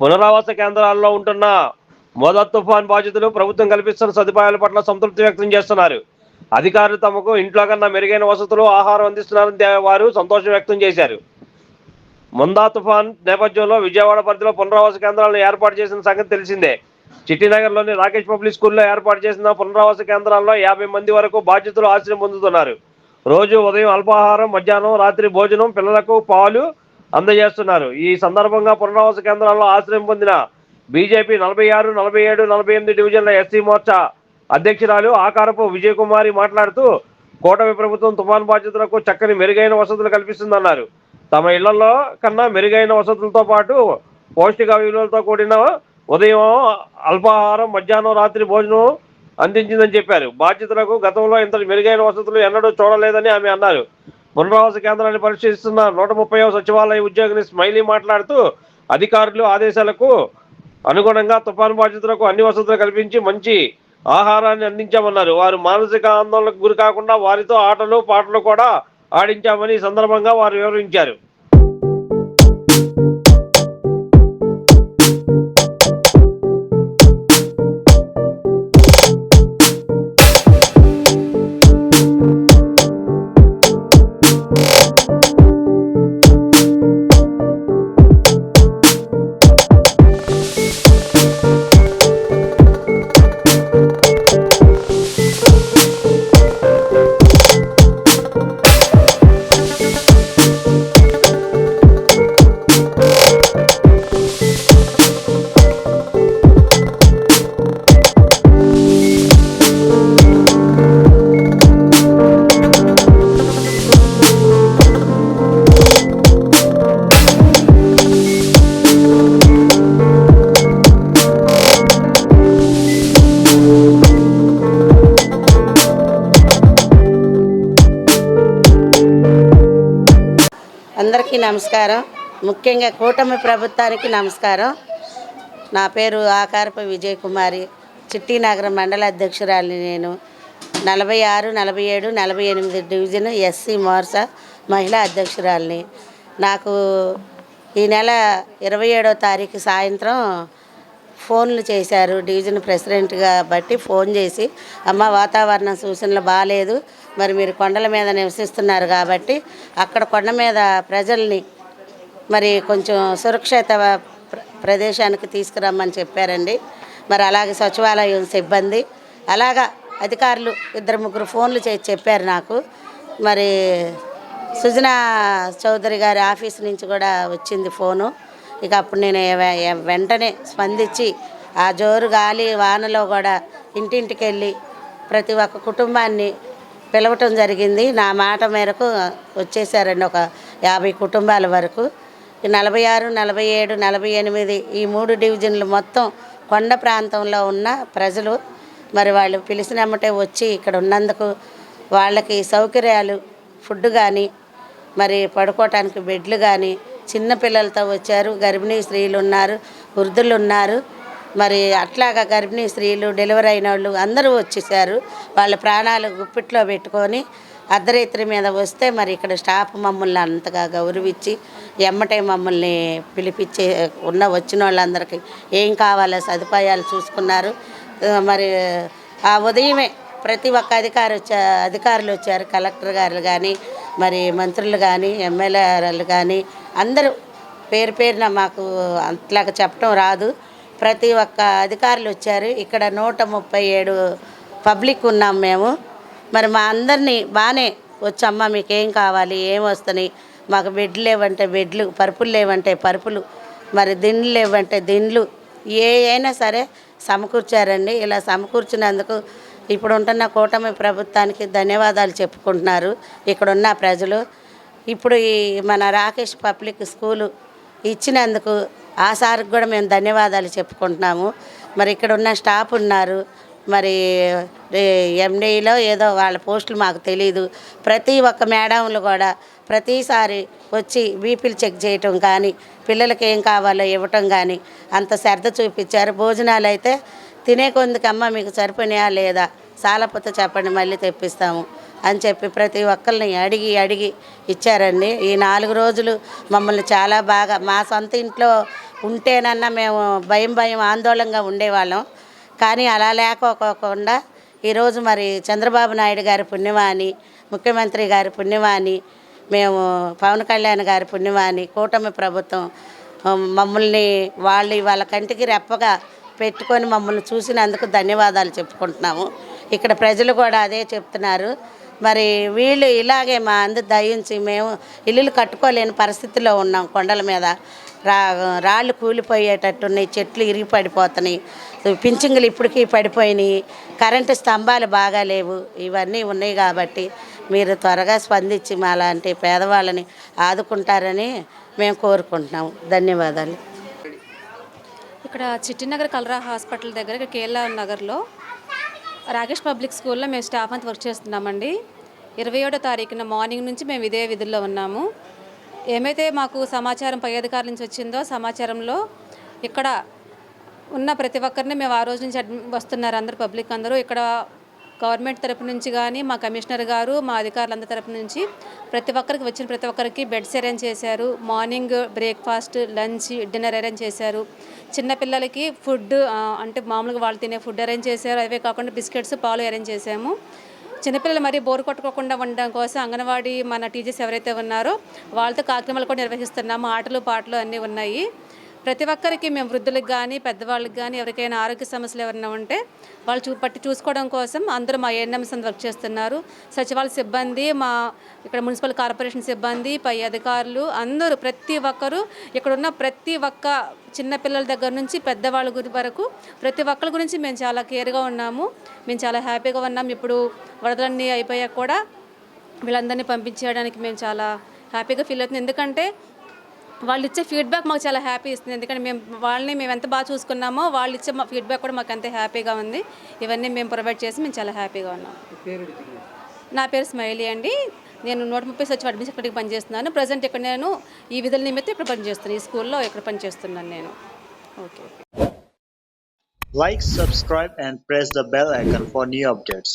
పునరావాస కేంద్రాల్లో ఉంటున్న మోదత్ తుఫాన్ బాధితులు ప్రభుత్వం కల్పిస్తున్న సదుపాయాల పట్ల సంతృప్తి వ్యక్తం చేస్తున్నారు. అధికారులు తమకు ఇంట్లో కన్నా మెరుగైన వసతులు ఆహారం అందిస్తున్నారని వారు సంతోషం వ్యక్తం చేశారు. ముందా తుఫాన్ నేపథ్యంలో విజయవాడ పరిధిలో పునరావాస కేంద్రాలను ఏర్పాటు చేసిన సంగతి తెలిసిందే. చిట్టినగర్లోని రాకేష్ పబ్లిక్ స్కూల్లో ఏర్పాటు చేసిన పునరావాస కేంద్రాల్లో యాభై మంది వరకు బాధ్యతలు ఆశ్రయం పొందుతున్నారు. రోజు ఉదయం అల్పాహారం మధ్యాహ్నం రాత్రి భోజనం పిల్లలకు పాలు అందజేస్తున్నారు. ఈ సందర్భంగా పునరావాస కేంద్రాల్లో ఆశ్రయం పొందిన బీజేపీ నలభై ఆరు నలభై ఏడు నలభై ఎనిమిది డివిజన్ల ఎస్సీ మోర్చా అధ్యక్షురాలు ఆకారపు విజయకుమారి మాట్లాడుతూ కూటమి ప్రభుత్వం తుఫాన్ బాధితులకు చక్కని మెరుగైన వసతులు కల్పిస్తుందన్నారు. తమ ఇళ్ళలో కన్నా మెరుగైన వసతులతో పాటు పౌష్టిక విలువలతో కూడిన ఉదయం అల్పాహారం మధ్యాహ్నం రాత్రి భోజనం అందించిందని చెప్పారు. బాధ్యతలకు గతంలో ఇంత మెరుగైన వసతులు ఎన్నడూ చూడలేదని ఆమె అన్నారు. పునరావాస కేంద్రాన్ని పరిశీలిస్తున్న నూట ముప్పై సచివాలయ ఉద్యోగిని స్మైలీ మాట్లాడుతూ అధికారులు ఆదేశాలకు అనుగుణంగా తుఫాను బాధితులకు అన్ని వసతులు కల్పించి మంచి ఆహారాన్ని అందించామన్నారు. వారు మానసిక ఆందోళనకు గురి కాకుండా వారితో ఆటలు పాటలు కూడా ఆడించామని సందర్భంగా వారు వివరించారు. అందరికీ నమస్కారం. ముఖ్యంగా కూటమి ప్రభుత్వానికి నమస్కారం. నా పేరు ఆకారప విజయ్ కుమారి చిట్టినగరం మండల అధ్యక్షురాలిని నేను. నలభై ఆరు నలభై ఏడు నలభై ఎనిమిది డివిజన్ ఎస్సీ మోర్సా మహిళా అధ్యక్షురాలిని. నాకు ఈ నెల ఇరవై ఏడో తారీఖు సాయంత్రం ఫోన్లు చేశారు డివిజన్ ప్రెసిడెంట్గా బట్టి ఫోన్ చేసి అమ్మ వాతావరణం సూచనలు బాగాలేదు మరి మీరు కొండల మీద నివసిస్తున్నారు కాబట్టి అక్కడ కొండ మీద ప్రజల్ని మరి కొంచెం సురక్షిత ప్ర- ప్రదేశానికి తీసుకురమ్మని చెప్పారండి. మరి అలాగే సచివాలయం సిబ్బంది అలాగా అధికారులు ఇద్దరు ముగ్గురు ఫోన్లు చేసి చెప్పారు నాకు. మరి సుజనా చౌదరి గారి ఆఫీస్ నుంచి కూడా వచ్చింది ఫోను. ఇక అప్పుడు నేను వెంటనే స్పందించి ఆ జోరు గాలి వానలో కూడా ఇంటింటికి వెళ్ళి ప్రతి ఒక్క కుటుంబాన్ని పిలవటం జరిగింది. నా మాట మేరకు వచ్చేసారండి ఒక యాభై కుటుంబాల వరకు. నలభై ఆరు నలభై ఏడు నలభై ఎనిమిది ఈ మూడు డివిజన్లు మొత్తం కొండ ప్రాంతంలో ఉన్న ప్రజలు మరి వాళ్ళు పిలిచినమ్మటే వచ్చి ఇక్కడ ఉన్నందుకు వాళ్ళకి సౌకర్యాలు ఫుడ్ కానీ మరి పడుకోవటానికి బెడ్లు కానీ చిన్నపిల్లలతో వచ్చారు గర్భిణీ స్త్రీలు ఉన్నారు వృద్ధులు ఉన్నారు. మరి అట్లాగా గర్భిణీ స్త్రీలు డెలివరీ అయిన వాళ్ళు అందరూ వచ్చేసారు. వాళ్ళ ప్రాణాలు గుప్పిట్లో పెట్టుకొని అర్ధరాత్రి మీద వస్తే మరి ఇక్కడ స్టాఫ్ మమ్మల్ని అంతగా గౌరవించి ఎమ్మటే మమ్మల్ని పిలిపించే ఉన్న వచ్చిన వాళ్ళందరికీ ఏం కావాలో సదుపాయాలు చూసుకున్నారు. మరి ఆ ఉదయమే ప్రతి ఒక్క అధికారి వచ్చా అధికారులు వచ్చారు కలెక్టర్ గారు కానీ మరి మంత్రులు కానీ ఎమ్మెల్యేలు కానీ అందరూ పేరు పేరున మాకు అట్లాగా చెప్పడం రాదు. ప్రతి ఒక్క అధికారులు వచ్చారు. ఇక్కడ నూట ముప్పై ఏడు పబ్లిక్ ఉన్నాం మేము. మరి మా అందరినీ బాగానే వచ్చమ్మా మీకు ఏం కావాలి ఏం వస్తున్నాయి? మాకు బెడ్లు లేవంటే బెడ్లు పరుపులు లేవంటే పరుపులు మరి దిండ్లు లేవంటే దిండ్లు ఏ అయినా సరే సమకూర్చారండి. ఇలా సమకూర్చినందుకు ఇప్పుడు ఉంటున్న కూటమి ప్రభుత్వానికి ధన్యవాదాలు చెప్పుకుంటున్నారు. ఇక్కడున్న ప్రజలు. ఇప్పుడు ఈ మన రాకేష్ పబ్లిక్ స్కూలు ఇచ్చినందుకు ఆ సార్కి కూడా మేము ధన్యవాదాలు చెప్పుకుంటున్నాము. మరి ఇక్కడ ఉన్న స్టాఫ్ ఉన్నారు. మరి ఎండీలో ఏదో వాళ్ళ పోస్టులు మాకు తెలియదు ప్రతి ఒక్క మేడంలు కూడా ప్రతిసారి వచ్చి బీపీలు చెక్ చేయటం కానీ పిల్లలకి ఏం కావాలో ఇవ్వటం కానీ అంత శ్రద్ధ చూపించారు. భోజనాలు అయితే తినే కొందుకమ్మ మీకు సరిపోయినాయా లేదా? సాలపోతే చెప్పండి మళ్ళీ తెప్పిస్తాము అని చెప్పి ప్రతి ఒక్కరిని అడిగి అడిగి ఇచ్చారండి. ఈ నాలుగు రోజులు మమ్మల్ని చాలా బాగా మా సొంత ఇంట్లో ఉంటేనన్నా మేము భయం భయం ఆందోళనగా ఉండేవాళ్ళం. కానీ అలా లేకోకుండా ఈరోజు మరి చంద్రబాబు నాయుడు గారి పుణ్యమాని ముఖ్యమంత్రి గారి పుణ్యమాని మేము పవన్ కళ్యాణ్ గారి పుణ్యమాని కూటమి ప్రభుత్వం మమ్మల్ని వాళ్ళు వాళ్ళ కంటికి రెప్పగా పెట్టుకొని మమ్మల్ని చూసినందుకు ధన్యవాదాలు చెప్పుకుంటున్నాము. ఇక్కడ ప్రజలు కూడా అదే చెప్తున్నారు. మరి వీళ్ళు ఇలాగే మా అందు దయించి మేము ఇల్లులు కట్టుకోలేని పరిస్థితిలో ఉన్నాం కొండల మీద. రా రాళ్ళు కూలిపోయేటట్టున్నాయి చెట్లు ఇరిగి పడిపోతున్నాయి పింఛింగులు ఇప్పటికీ పడిపోయినాయి కరెంటు స్తంభాలు బాగా లేవు ఇవన్నీ ఉన్నాయి కాబట్టి మీరు త్వరగా స్పందించి మా లాంటి పేదవాళ్ళని ఆదుకుంటారని మేము కోరుకుంటున్నాము ధన్యవాదాలు. ఇక్కడ చిట్టినగర్ కలరా హాస్పిటల్ దగ్గర కేరళ నగర్లో రాకేష్ పబ్లిక్ స్కూల్లో మేము స్టాఫ్ అంతా వర్క్ చేస్తున్నామండి. ఇరవై ఏడో తారీఖున మార్నింగ్ నుంచి మేము ఇదే విధుల్లో ఉన్నాము. ఏమైతే మాకు సమాచారం పై అధికారుల నుంచి వచ్చిందో సమాచారంలో ఇక్కడ ఉన్న ప్రతి ఒక్కరిని మేము ఆ రోజు నుంచి వస్తున్నారు అందరు పబ్లిక్ అందరూ. ఇక్కడ గవర్నమెంట్ తరపు నుంచి కానీ మా కమిషనర్ గారు మా అధికారులందరి తరపు నుంచి ప్రతి ఒక్కరికి వచ్చిన ప్రతి ఒక్కరికి బెడ్స్ అరేంజ్ చేశారు. Morning breakfast lunch dinner arrange చేశారు. చిన్నపిల్లలకి ఫుడ్ అంటే మామూలుగా వాళ్ళు తినే ఫుడ్ అరేంజ్ చేశారు. అవే కాకుండా బిస్కెట్స్ పాలు అరేంజ్ చేశాము. చిన్నపిల్లలు మరీ బోర్ కొట్టుకోకుండా ఉండడం కోసం అంగన్వాడీ మన టీచర్స్ ఎవరైతే ఉన్నారో వాళ్ళతో కార్యక్రమాలు కూడా నిర్వహిస్తున్నాము. ఆటలు పాటలు అన్నీ ఉన్నాయి. ప్రతి ఒక్కరికి మేము వృద్ధులకు కానీ పెద్దవాళ్ళకి కానీ ఎవరికైనా ఆరోగ్య సమస్యలు ఎవరైనా ఉంటే వాళ్ళు చూ పట్టి చూసుకోవడం కోసం అందరూ మా ఏఎన్ఎంస్ వర్క్ చేస్తున్నారు. సచివాలయ సిబ్బంది మా ఇక్కడ మున్సిపల్ కార్పొరేషన్ సిబ్బంది పై అధికారులు అందరూ ప్రతి ఒక్కరూ ఇక్కడున్న ప్రతి ఒక్క చిన్న పిల్లల దగ్గర నుంచి పెద్దవాళ్ళ గురి వరకు ప్రతి ఒక్కరి గురించి మేము చాలా కేర్గా ఉన్నాము. మేము చాలా హ్యాపీగా ఉన్నాం. ఇప్పుడు వరదలన్నీ అయిపోయాక కూడా వీళ్ళందరినీ పంపించేయడానికి మేము చాలా హ్యాపీగా ఫీల్ అవుతుంది ఎందుకంటే వాళ్ళు ఇచ్చే ఫీడ్బ్యాక్ మాకు చాలా హ్యాపీ ఇస్తుంది. ఎందుకంటే మేము వాళ్ళని మేము ఎంత బాగా చూసుకున్నామో వాళ్ళు ఇచ్చే మా ఫీడ్బ్యాక్ కూడా మాకు అంతే హ్యాపీగా ఉంది. ఇవన్నీ మేము ప్రొవైడ్ చేసి మేము చాలా హ్యాపీగా ఉన్నాం. నా పేరు స్మైలీ అండి. నేను నూట ముప్పై సచివ అడ్మిషన్ ఇక్కడికి పనిచేస్తున్నాను. ప్రజెంట్ ఇక్కడ నేను ఈ విధుల నిమిత్తం ఇక్కడ పనిచేస్తున్నాను. ఈ స్కూల్లో ఇక్కడ పనిచేస్తున్నాను నేను. Okay Like, subscribe, and press the bell icon for new updates.